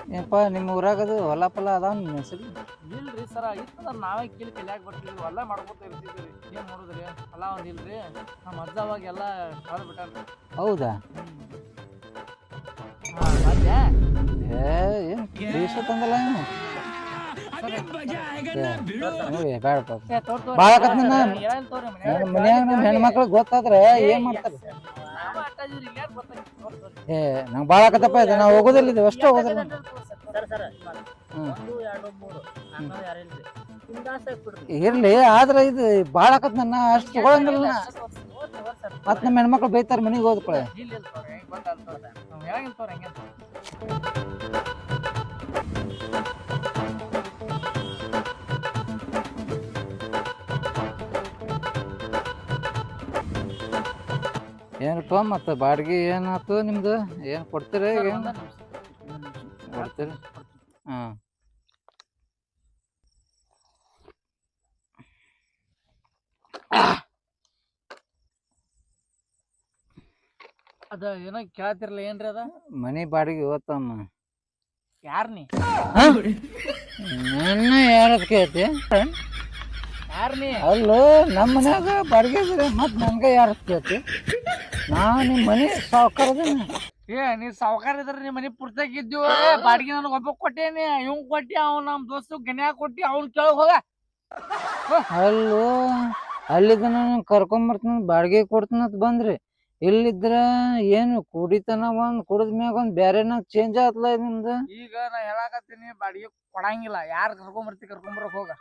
S7: ಏನಪ್ಪ ನಿಮ್ಮ ಊರಾಗ ಅದು ಹೊಲ ಪಲ ಅದಾವ ನಿಮ್ಮ ಹೆಸರು?
S2: ಇಲ್ರಿ ಸರ ಇತ್ತಂದ್ರ ನಾವೇ ಕೀಲ್ ಕಲಿಯಾಕ ಬರ್ತೀವಿ ಹೊಲ ಮಾಡ್ಕೊತ ಇರ್ತೀವಿ ಏನ್ ನೋಡಿದ್ರಿ ಹೊಲ ಒಂದ್ ಇಲ್ರಿ? ನಮ್ಮ ಅಜ್ಜ ಅವಾಗ ಎಲ್ಲ ಕಳ್ದ್ಬಿಟ್ಟ ಬಿಟ್ಟಾನ್ರಿ.
S7: ಹೌದಾ?
S2: ಅದೇ.
S7: ಏ ಏನು ದೇಶ ತಂದಲ್ಲ ಬೇಡಪ್ಪ ಭಾಳ ನಿನ್ನ.
S2: ಮನ್ಯಾಗ?
S7: ಮನ್ಯಾಗ ನಮ್ಮ ಹೆಣ್ಮಕ್ಳಿಗೆ ಗೊತ್ತಾದ್ರೆ ಏನ್ ಮಾಡ್ತಾರೆ? ಏ ನಂಗೆ ಭಾಳ ಆಕತ್ತಪ್ಪ ಇದು. ನಾವು ಹೋಗೋದಿಲ್ಲ. ಇದು ಅಷ್ಟೇ ಹೋಗೋದಿಲ್ಲ ಇರ್ಲಿ ಆದ್ರೆ ಇದು ಭಾಳ ಆಕತ್ ನನ್ನ. ಅಷ್ಟು ತಗೊಳಂಗಿಲ್ಲ ಮತ್ತೆ ನಮ್ಮ ಹೆಣ್ಮಕ್ಳು ಬೈತಾರೆ ಮನೆಗೆ ಹೋದ್ಕೊಳ್ಳೆ
S2: ಇಲ್ಲ
S7: ಏನಪ್ಪ ಮತ್ತೆ ಬಾಡಿಗೆ ಏನಾಯ್ತು ನಿಮ್ಮದು ಏನು ಕೊಡ್ತೀರಿ
S2: ಈಗ
S7: ಏನು. ಕೊಡ್ತೀರಿ? ಹಾಂ.
S2: ಅದ ಏನೋ ಕೇಳ್ತಿರ್ಲಿ ಏನ್ರಿ ಅದ?
S7: ಮನೆ ಬಾಡಿಗೆ ಇವತ್ತಮ್ಮ.
S2: ಯಾರ್ ನೀ?
S7: ನನ್ನ ಯಾರದ್ ಕೇಳ್ತಿ? ಅಲ್ಲೋ ನಮ್ಮ ಮನ್ಯಾಗ ಬಾಡಿಗೆ ಮತ್ ಮತ್ತೆ ನನಗೆ ಯಾರು ಕೇಳ್ತಿ? ನಾ ನಿಮ್ಮ ಮನೆ ಸಾವುಕಾರದೇನ.
S2: ಏ ನೀ ಸಾವುಕಾರ ಇದ್ರ ನಿಮ್ಮ ಮನಿ ಪುರ್ತಾಗ ಇದ್ದೀವ ಬಾಡಿಗೆ ನನಗೆ ಒಬ್ಬ ಕೊಟ್ಟೇನಿ ಇವ್ ಕೊಟ್ಟಿ ಅವ್ ನಮ್ ದೋಸ್ತ ಗನ್ಯಾ ಕೊಟ್ಟಿ ಅವ್ನ್ ಕೇಳಕ್ ಹೋಗ.
S7: ಅಲ್ಲೋ ಅಲ್ಲಿದ್ದ ನಾನು ಕರ್ಕೊಂಬರ್ತೀನಿ ಬಾಡಿಗೆ ಕೊಡ್ತೀನಂತ ಬಂದ್ರಿ. ಇಲ್ಲಿದ್ರ ಏನು ಕುಡಿತನ ಒಂದ್ ಕುಡಿದ ಮ್ಯಾಗ ಒಂದ್ ಬ್ಯಾರೆನ ಚೇಂಜ್ ಆತ್ಲ ನಿಮ್ದು?
S2: ಈಗ ನಾ ಹೇಳಾಕತ್ತೀನಿ ಬಾಡಿಗೆ ಕೊಡಂಗಿಲ್ಲ. ಯಾರ್ ಕರ್ಕೊಂಬರ್ತಿ ಕರ್ಕೊಂಬರಕ್ ಹೋಗ.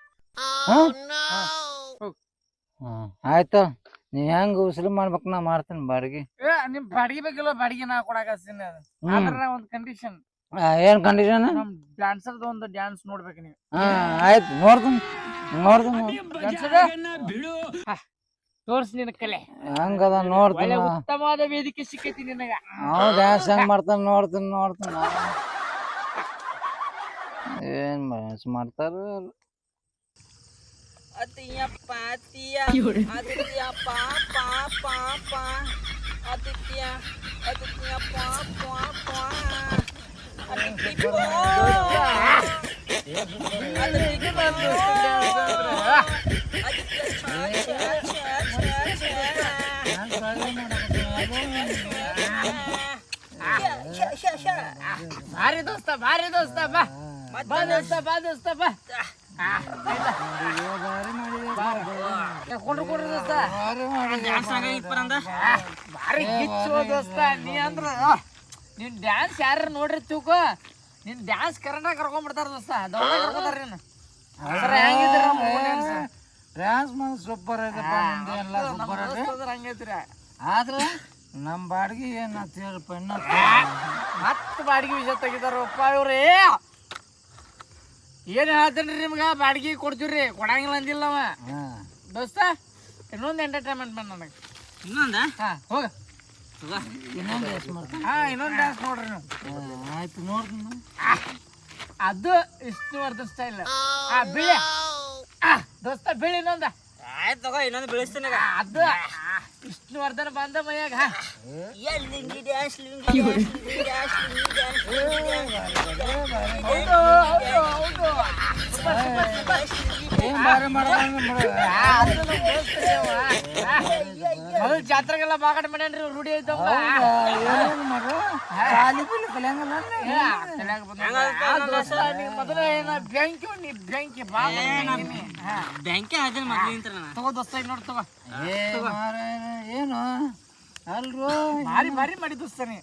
S7: ಆಯ್ತು. ನೀ ಹೆಂಗ್ ಉಸಿರು ಮಾಡ್ಬೇಕು ನಾ ಮಾಡ್ತೇನೆ ಬಾಡಿಗೆ.
S2: ಏ ನಿಮ್ ಬಾಡಿಗೆ ಬೇಕಿಲ್ಲ ಬಾಡಿಗೆ ನಾ ಕೊಡಾಕತ್ತೀನಿ ಆದ್ರ ಒಂದ್ ಕಂಡೀಷನ್
S7: ಏನ್ ಕಂಡೀಷನ್
S2: ನಮ್ ಡ್ಯಾನ್ಸರ್ದ ಒಂದು ಡ್ಯಾನ್ಸ್ ನೋಡ್ಬೇಕು ನೀವು.
S7: ಹಾ ಆಯ್ತು. ನೋಡ್ತೀನಿ. ನೋಡ್ತೀನಿ.
S2: ತೋರ್ಸ್ ನಿನ್ ಕಲೆ.
S7: ಹೆಂಗದ
S2: ಒಳ್ಳೆ
S7: ನೋಡ್ತೀನಿ
S2: ಉತ್ತಮವಾದ ವೇದಿಕೆ ಸಿಕ್ಕೈತಿ ನಿನಗ.
S7: ಅವ ಡ್ಯಾನ್ಸ್ ಹೆಂಗ್ ಮಾಡ್ತಾನ ನೋಡ್ತೀನಿ ನೋಡ್ತೀನಿ ಏನ್ ಮಾಡ್ತಾರ?
S4: અતિયા પાતિયા અતિયા પા પા પા પા અતિયા અતિયા પા પા પા ભારે દોસ્તા ભારે દોસ્તા બા દોસ્તા બા દોસ્તા બા
S2: ಭಾರಿ ನೀ ಅಂದ್ರ ನಿನ್ ಡ್ಯಾನ್ಸ್ ನೋಡ್ರಿ ತೂಕು? ನಿನ್ ಡ್ಯಾನ್ಸ್ ಕರ್ನಾಟಕ ಕರ್ಕೊಂಡ್ಬಿಡ್ತಾರ ದೋಸ್ತ. ದೊಡ್ಡ ಕರ್ಕೊಂತಾರ ಡ್ಯಾನ್ಸ್
S7: ಮನ್ ಸೂಪರ್ ಆಗಪ್ಪ ನಿಮ್ದು ಎಲ್ಲ ಸೂಪರ್ ಆಗೈತೆ ನಮ್ಮ ಬಾಡಿಗೆ ಏನಂತ ಹೇಳಪ್ಪ ಇನ್ನ
S2: ಬಾಡಿಗೆ ವಿಷಯ ತೆಗಿದಾರಪ್ಪ ಇವ್ರೇ. ಏನ್ ಹೇಳ್ತೇನ್ರಿ ನಿಮ್ಗ? ಬಾಡಿಗೆ ಕೊಡ್ತೀವ್ರಿ. ಕೊಡಂಗಿಲ್ಲ ಅಂದಿಲ್ಲ ಅವ.
S7: ಹಾ.
S2: ದೋಸ್ತ ಇನ್ನೊಂದು ಎಂಟರ್ಟೈನ್ಮೆಂಟ್ ಬಂದ್ ನನಗೆ.
S4: ಇನ್ನೊಂದ?
S2: ಹಾ ಹೋಗ.
S7: ಇನ್ನೊಂದು ಡ್ಯಾನ್ಸ್ ಮಾಡ್ತೀನಿ.
S2: ಹಾ ಇನ್ನೊಂದ್ ಡ್ಯಾನ್ಸ್ ನೋಡ್ರಿ ನೀವು.
S7: ಆಯ್ತು ನೋಡ್ತೀನಿ
S2: ಅದು ವಿಷ್ಣುವರ್ಧನ್ ಸ್ಟೈಲ್ ಆ ಬಿಳಿ. ದೋಸ್ತ ಬಿಳಿ ಇನ್ನೊಂದ.
S4: ಆಯ್ತು ತಗೋ ಇನ್ನೊಂದು ಬೆಳೆಸ್ತೀನಿ
S2: ಅದು ವಿಷ್ಣುವರ್ಧನ್ ಬಂದ ಮೈಯಾಗ.
S4: ಲಿಂಗಿ ಡ್ಯಾನ್ಸ್ ಲಿಂಗಿ ಡ್ಯಾನ್ಸ್ ಲಿಂಗಿ ಡ್ಯಾನ್ಸ್
S2: ಮೊದಲು ಜಾತ್ರೆಗೆಲ್ಲ ಮಾಗಾಟ ಮಾಡ್ಯಾನ್ರಿ ಇವ್ರು ರೂಢಿ ಮೊದಲ ಏನ ಬ್ಯಾಂಕಿ ನೀ ಬ್ಯಾಂಕಿ ತಗೋ ದೋಸ್ತ ಈಗ ನೋಡಿ ತಗೋ.
S7: ಏನು? ಅಲ್ರು?
S2: ಭಾರಿ ಭಾರಿ ಮಾಡಿ ದೋಸ್ತಾನೆ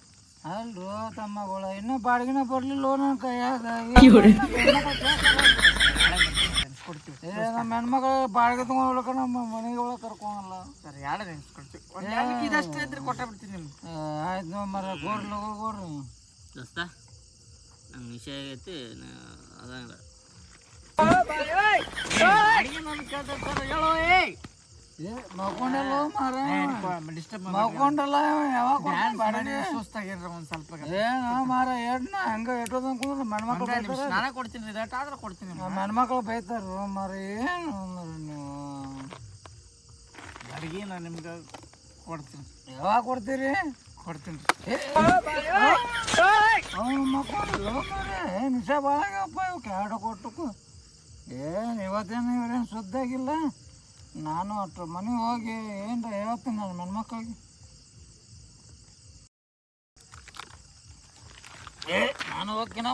S7: ಅಲ್ರು ತಮ್ಮಗಳ ಇನ್ನೂ ಬಾಡಿಗೆನ ಬರ್ಲಿಲ್ಲ ನನ್ನ ಕೈಯಾಗ. ಏ ನಮ್ಮ ಹೆಣ್ಮಗಳು ಬಾಡಿಗೆ ತಗೊಂಡ್ಲಕ ನಮ್ಮ ಮನೆಗೆ ಒಳಗೆ
S2: ಸರ್ ಎರಡು ನೆನ್ಸ್ಕೊಳ್ತೀವಿ ಒಂದು ಎರಡು ಇದಷ್ಟು ಇದ್ರೆ ಕೊಟ್ಟೆ ಬಿಡ್ತೀನಿ ನಿಮ್ಗೆ.
S7: ಆಯ್ತು ನಮ್ಮ ಮರ ಗೋರ್ಲು ಗೋರ್ರು
S4: ದೋಸ್ತ ನಂಗೆ ವಿಷಯ ಆಗೈತಿ ಅದಂಗ.
S2: ಅಡಿಗೆ ನನ್ ಕೇಳ್ತಾರೆ ಸರ್ ಹೇಳೋ ಏಯ್.
S7: ಮಕ್ಕೊಂಡಲ್ಲ ಮಾರ ಯಾವಾಗ
S2: ಸುಸ್ತಾಗಿರ್ರಿ ಒಂದ್ ಸ್ವಲ್ಪ
S7: ಏನ ಮಾರ ಎಡ್ನ ಹಂಗ ಎಟ್ಟೋದ್ ಕುಂದ್ರೆ ಮಣ್ಮಕ್ಳು
S2: ನಿಮಿಷ ಸ್ನಾನ ಕೊಡ್ತೀನಿ ಇದಟ್ ಆದ್ರೆ ಕೊಡ್ತೀನಿ
S7: ಮಣ್ಮಕ್ಳು ಬೈತಾರ ಮಾರ ಏನು ನೀವು?
S2: ಅಡಿಗೆ ನಾನು ನಿಮ್ಗೆ ಕೊಡ್ತೀನಿ.
S7: ಯಾವಾಗ ಕೊಡ್ತೀರಿ?
S2: ಕೊಡ್ತೀನಿ
S7: ಅವನು ಮಕ್ಕಳು ಏ ನಿಶಾ ಭಾಳಾಗಪ್ಪ ಇವು ಕ್ಯಾಡ ಕೊಟ್ಟಕು. ಏನು ಇವತ್ತೇನು ಇವ್ರೇನು ಸುದ್ದಾಗಿಲ್ಲ ನಾನು ಅಷ್ಟು ಮನೆಗೆ ಹೋಗಿ ಏನು ಹೇಳ್ತೀನಿ ನಾನು ಹೆಣ್ಮಕ್ಳಿಗೆ ಏ ನಾನು ಹೋಗ್ತೀನಿ.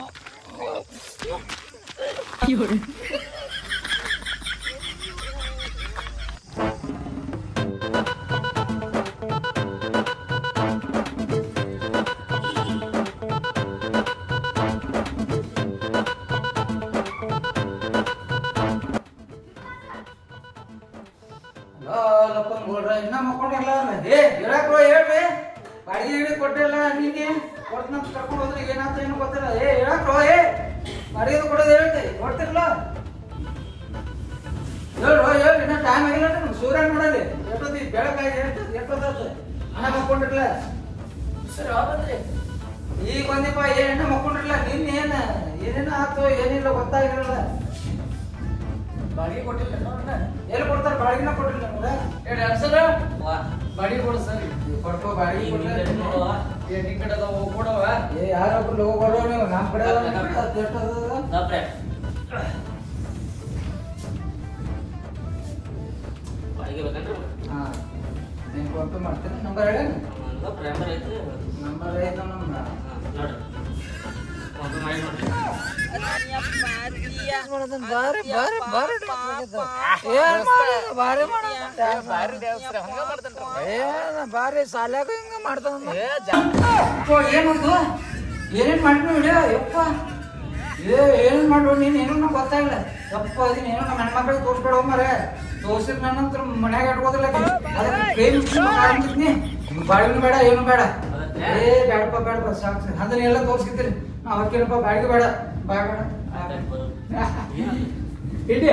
S7: ಆತು ಏನಿಲ್ಲ ಗೊತ್ತಾಗಿರಲ್ಲ. ಬಾಡಿಗೆ ಕೊಟ್ಟಿಲ್ಲ ಎಲ್ಲಿ ಕೊಡ್ತಾರೆ? ಬಾಡಿಗೆನ ಕೊಟ್ಟಿಲ್ಲ ನಮ್ಗೆ. ಹೇಳಿ ಅನ್ಸಲ್ಲ ಬಾಡಿಗೆ ಕೊಡು ಸರ್. ಕೊಡ್ಕೋ ಬಾಡಿಗೆ ಏ ನಿನ್ ಕಡೆ ಅದಾವ ಕೊಡವ ಏ ಯಾರೊಬ್ರು ಲೋಗ ಕೊಡೋ ನೀವು? ನಮ್ಮ ಕಡೆ ಅದಾವ, ನಿಮ್ ಕಡೆ ಅದ್ ಎಷ್ಟ್ ಅದಾವ?
S4: ಬಾಡಿಗೆ ಬೇಕಂದ್ರೆ
S7: ಹಾ. ನೀನ್ ಫೋನ್ ಮಾಡ್ತೀನಿ. ನಂಬರ್ ಹೇಳಿ.
S4: ನಂಬರ್ ಐತೆ
S7: ನಂಬರ್ ಐತ ನಮ್ಮ
S4: ನೋಡ್ರಿ. ಫೋನ್ ಮಾಡಿ ನೋಡ್ರಿ
S7: ಬಾರಿ
S2: ದೇವಸ್ಥಾನ ಹಂಗ
S7: ಮಾಡ್ತಾನ ಏನಂದು ಏನೇನ್ ಮಾಡ್ನು ಹಿಡಿಯ ಯಪ್ಪ ಏ ಏನ್ ಮಾಡು ನೀನ್ ಏನೂ ನಂಗೆ ಗೊತ್ತಾಗಿಲ್ಲ ಯಪ್ಪ ಅದನ್ನ ಏನೋ ನಮ್ಮ ಹೆಣ್ಮಕ್ಳಿಗೆ ತೋರ್ಸ್ಕೊಡೋ ಮರೆ ತೋರ್ಸಿದ್ ನನ್ನಂತ್ರ ಮನ್ಯಾಗ ಇಟ್ಕೋದಿಲ್ಲ ಅದಕ್ಕೆ ಬಾಡಿಗೆ ಬೇಡ ಏನು ಬೇಡ ಏ ಬೇಡಪ್ಪ ಬೇಡಪ್ಪ ಸಾಕು ಸಾಕು ಅದನ್ನ ಎಲ್ಲ ತೋರ್ಸಿರ್ತೀರಿ ಅವಕ್ಕೇನಪ್ಪ ಬಾಡಿಗೆ ಬೇಡ. ಬೇಡ. ಬೇಡ. ಇಡಿ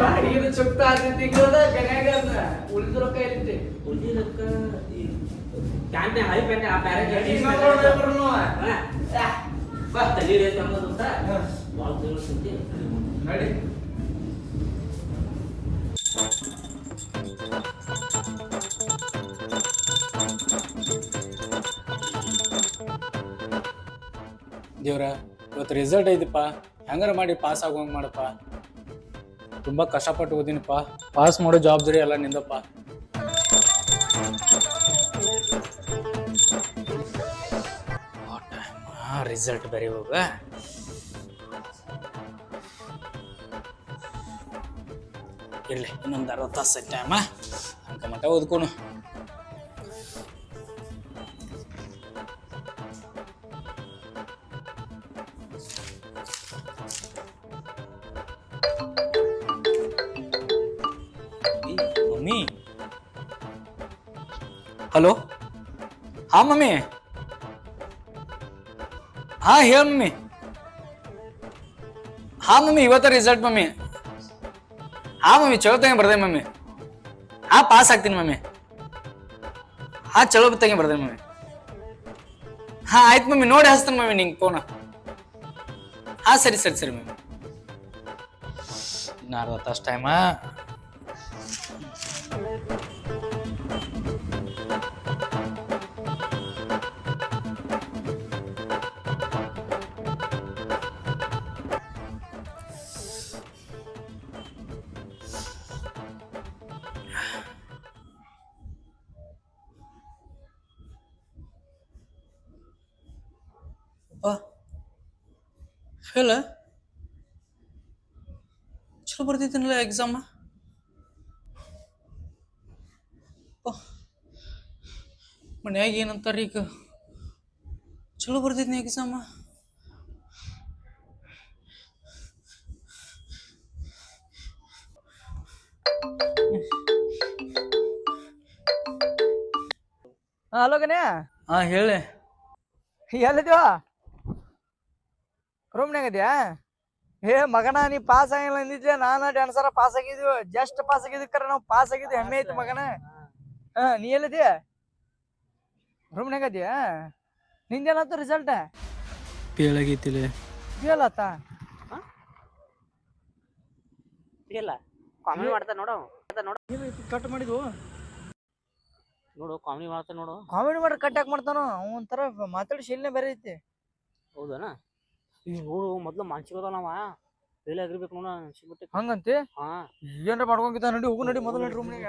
S7: ಬಾಡಿಗೆ ಚುಕ್ತ ಆದ್ರೆ ತಿಂಗಳದ ಗನ್ಯಾಗ ಉಳಿದ ರೊಕ್ಕ ಎಲ್ಲಿಂತಿ
S4: ಉಳಿದಿರಕ್ಕ ಪ್ಯಾಂಟ್ ಹಳಿ ಪ್ಯಾಂಟ್ ಆ ಪ್ಯಾರೇಜ್ ಬಾ ತಲೆ ರೇಟ್ ಅಂಬೋದು ಅಂತ. ಭಾಳ ತಿಂಗಳು ಸುದ್ದಿ
S7: ನಡಿ.
S3: ದೇವ್ರ ಇವತ್ತು ರಿಸಲ್ಟ್ ಐತಿಪ್ಪ. ಹೆಂಗಾರ ಮಾಡಿ ಪಾಸ್ ಆಗೋಂಗ್ ಮಾಡಪ್ಪ. ತುಂಬ ಕಷ್ಟಪಟ್ಟು ಓದಿನಪ್ಪ. ಪಾಸ್ ಮಾಡೋ ಜವಾಬ್ದಾರಿ ಎಲ್ಲ ನಿಂದಪ್ಪ. ರಿಸಲ್ಟ್ ಬೇರೆ ಹೋಗ. ಇರ್ಲಿ, ಇನ್ನೊಂದು ಅರವತ್ತು ತಾಸು ಟೈಮ ಅಂಕ ಮಟ್ಟ ಓದ್ಕೊನು ಹಲೋ? ಹಾ, ಮಮ್ಮಿ. ಹಾ, ಹೇಳ ಮಮ್ಮಿ. ಹಾ, ಮಮ್ಮಿ, ಇವತ್ತ ರಿಸಲ್ಟ್ ಮಮ್ಮಿ. ಹಾ, ಮಮ್ಮಿ ಚಲೋ ತಂಗ ಬರ್ದೆ ಮಮ್ಮಿ. ಹಾ ಪಾಸ್ ಆಗ್ತೀನಿ ಮಮ್ಮಿ. ಹಾ ಚಲೋ ತಂಗ ಬರ್ದೆ ಮಮ್ಮಿ. ಹಾ, ಆಯ್ತು ಮಮ್ಮಿ, ನೋಡಿ ಹಚ್ತೀನಿ ಮಮ್ಮಿ ನಿಂಗೆ ಫೋನ್ ಹಾ, ಸರಿ ಸರಿ ಸರಿ ಮಮ್ಮಿ. ಅರ್ಧ ತಾಸು ಟೈಮ ಫೇಲ ಚಲೋ ಬರ್ತಿದ್ದೀನಲ್ಲ ಎಕ್ಸಾಮ ಮನ್ಯಾಗ ಏನಂತಾರೆ ಈಗ ಚಲೋ ಬರ್ತಿದ್ನಿ ಎಕ್ಸಾಮ
S2: ಹಲೋ ಗಣ್ಯ
S3: ಹಾ ಹೇಳಿ
S2: ಎಲ್ಲಿದ್ಯೋ ರೂಮ್ನಾಗ ಇದೆಯಾ? ಏ ಮಗನ ನೀ ಪಾಸ್ ಆಗಿಲ್ಲ ಅಂದಿದ್ಲೆ ನಾನ ಡ್ಯಾನ್ಸರ ಪಾಸ್ ಆಗಿದ್ವಿ. ಜಸ್ಟ್ ಪಾಸ್ ಆಗಿದ್ವಿ ಕರೆ ನಾವು ಪಾಸ್ ಆಗಿದ್ವಿ ಹೆಮ್ಮೆ ಐತಿ ಮಗನ. ಹಾ ನೀ ಎಲ್ಲಿದ್ಯಾ? ರೂಮ್ನಾಗ ಇದೆಯಾ? ನಿಂದೇನತ್ತ ರಿಸಲ್ಟ್
S3: ಪೇಳಾಗೈತಿಲೆ
S2: ಹೇಳತ್ತ
S4: ಇಲ್ಲ. ಕಾಮಿಡಿ ಮಾಡ್ತಾ ನೋಡು.
S2: ಕಟ್ ಮಾಡಿದ್ವು.
S4: ನೋಡು ಕಾಮಿಡಿ ಮಾಡ್ತಾ ನೋಡು.
S2: ಕಾಮಿಡಿ ಮಾಡ್ರೆ ಕಟ್ ಯಾಕೆ ಮಾಡ್ತಾನ? ಅವ ಒಂಥರ ಮಾತಾಡಿ ಶೈಲಿನೇ ಬೇರೆ ಐತಿ.
S4: ಹೌದನ? ಈಗ ನೋಡು ಮೊದ್ಲು ಮಾನಸಿಕ ಅದಾವ ಫೇಲ್ ಆಗಿರ್ಬೇಕು ನೋಡ ಅನ್ಸಿಬಿಟ್ಟು
S2: ಹಂಗಂತಿ?
S4: ಹಾ.
S2: ಏನ್ರ ಮಾಡ್ಕೊಂಗಿದ್ದ ನಡಿ ಹೋಗು ನಡಿ ಮೊದಲು ನಡಿ ರೂಮ್ನಾಗ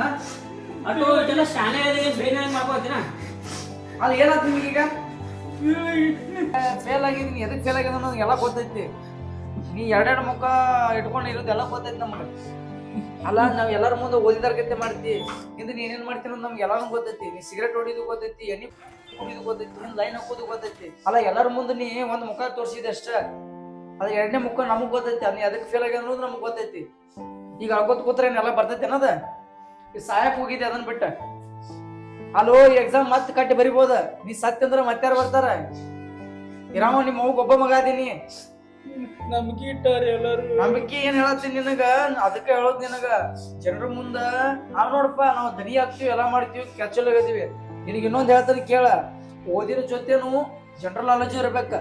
S2: ಹಾ? ಅಲ್ಲಿ ಏನಾಯ್ತು ನಿಮಗೀಗ ಫೇಲ್ ಆಗಿದ್ದೀನಿ ಎದಕ್ಕೆ ಫೇಲ್ ಆಗಿದೆ ಅನ್ನೋದು ಎಲ್ಲ ಗೊತ್ತೈತಿ. ನೀ ಎರಡೆರಡು ಮುಖ ಇಟ್ಕೊಂಡು ಇರೋದು ಎಲ್ಲ ಗೊತ್ತೈತಿ ನಮ್ಗೆ. ಅಲ್ಲ, ನಾವು ಎಲ್ಲರ ಮುಂದೆ ಓದಿದಾರ್ಗತ್ತೆ ಮಾಡ್ತಿ. ಇಂದ ನೀ ಏನೇನ್ ಮಾಡ್ತೀನಿ ಅನ್ನೋದು ನಮ್ಗೆ ಎಲ್ಲಾನು ಗೊತ್ತೈತಿ. ನೀ ಸಿಗರೇಟ್ ಹೊಡಿದು ಗೊತ್ತೈತಿ, ಎಣ್ಣೆ ಕುಡಿದು ಗೊತ್ತೈತಿ ಹಿಂದ್ ಲೈನ್ ಹಾಕೋದು ಗೊತ್ತೈತಿ. ಅಲ್ಲ, ಎಲ್ಲರ ಮುಂದೆ ನೀ ಒಂದು ಮುಖ ತೋರಿಸಿದೆ ಅಷ್ಟ. ಅದ ಎರಡನೇ ಮುಖ ನಮಗ್ ಗೊತ್ತೈತಿ. ನೀ ಅದಕ್ಕೆ ಫೇಲ್ ಆಗ್ಯದ ಅನ್ನೋದು ನಮಗ್ ಗೊತ್ತೈತಿ. ಈಗ ಅಳ್ಕೊತ ಕೂತ್ರೆ ಏನೆಲ್ಲ ಬರ್ತೈತಿ ಅನ್ನೋದ? ಈ ಸಾಯಕ್ ಹೋಗಿದ್ದೆ ಅದನ್ನ ಬಿಟ್ಟ. ಅಲ್ಲೋ ಎಕ್ಸಾಮ್ ಮತ್ತೆ ಕಟ್ಟಿ ಬರಿಬೋದ. ನೀ ಸತ್ಯ ಅಂದ್ರ ಮತ್ತಾರ ಬರ್ತಾರ? ಇರಾಮ ನಿಮ್ಮ ಅವ್ಗ ಒಬ್ಬ ಮಗ ಅದೀನಿ.
S3: ನಂಬಿಕೆ ಇಟ್ಟಾರೆ ಎಲ್ಲರೂ.
S2: ನಂಬಿಕೆ ಏನ್ ಹೇಳತ್ತೀನಿ ನಿನಗ? ಅದಕ್ಕೆ ಹೇಳೋದ್ ನಿನಗ. ಜನರ ಮುಂದ ನಾವ್ ನೋಡಪ್ಪ ನಾವು ದನಿ ಹಾಕ್ತಿವಿ ಎಲ್ಲ ಮಾಡ್ತೀವಿ ಕೆಚ್ಚಲಾಗದೀವಿ ನಿನಗೆ ಇನ್ನೊಂದ್ ಹೇಳ್ತಾರೆ ಕೇಳ. ಓದಿನ ಜೊತೆನು ಜನರಲ್ ನಾಲೆಜ್ ಇರ್ಬೇಕ.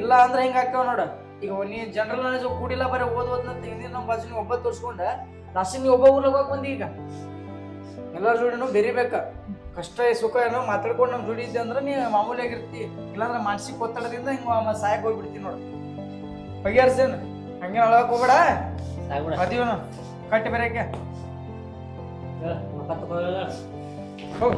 S2: ಇಲ್ಲ ಅಂದ್ರೆ ಹೆಂಗ ಹಾಕ್ತಾವ ನೋಡ. ಈಗ ನೀ ಜನರಲ್ ನಾಲೆಜ್ ಕೂಡಿಲ್ಲ ಬರೀ ಓದೋದ್ನಂತ ಹಿಂದಿನ ನಮ್ಮ ಬಾಜು ಒಬ್ಬ ತೋರ್ಸ್ಕೊಂಡ ಲಾಸ್ಟ್ ನೀವು ಒಬ್ಬ ಊರ್ಲಾಗ ಹೋಗ್ ಬಂದಿ ಈಗ. ಎಲ್ಲರ ಜೋಡಿನೂ ಬೆರಿಬೇಕ. ಕಷ್ಟ ಸುಖ ಏನೋ ಮಾತಾಡ್ಕೊಂಡು ನಮ್ಮ ಜೋಡಿ ಇದ್ದೆ ಅಂದ್ರೆ ನೀ ಮಾಮೂಲಿಯಾಗಿರ್ತಿ ಇಲ್ಲಾಂದ್ರೆ ಮಾನಸಿಕ ಒತ್ತಡದಿಂದ ಹಿಂಗ ಸಾಯಕ್ ಹೋಗ್ಬಿಡ್ತೀನಿ ನೋಡು. ಬಗೆಹರ್ಸೇನ. ಹಂಗೆ ಅಳಕ್ ಹೋಗ್ಬೇಡ. ಮದಿವನು ಕಟ್ಟಿ ಬರಕ್ಕೆ ಹೋಗ್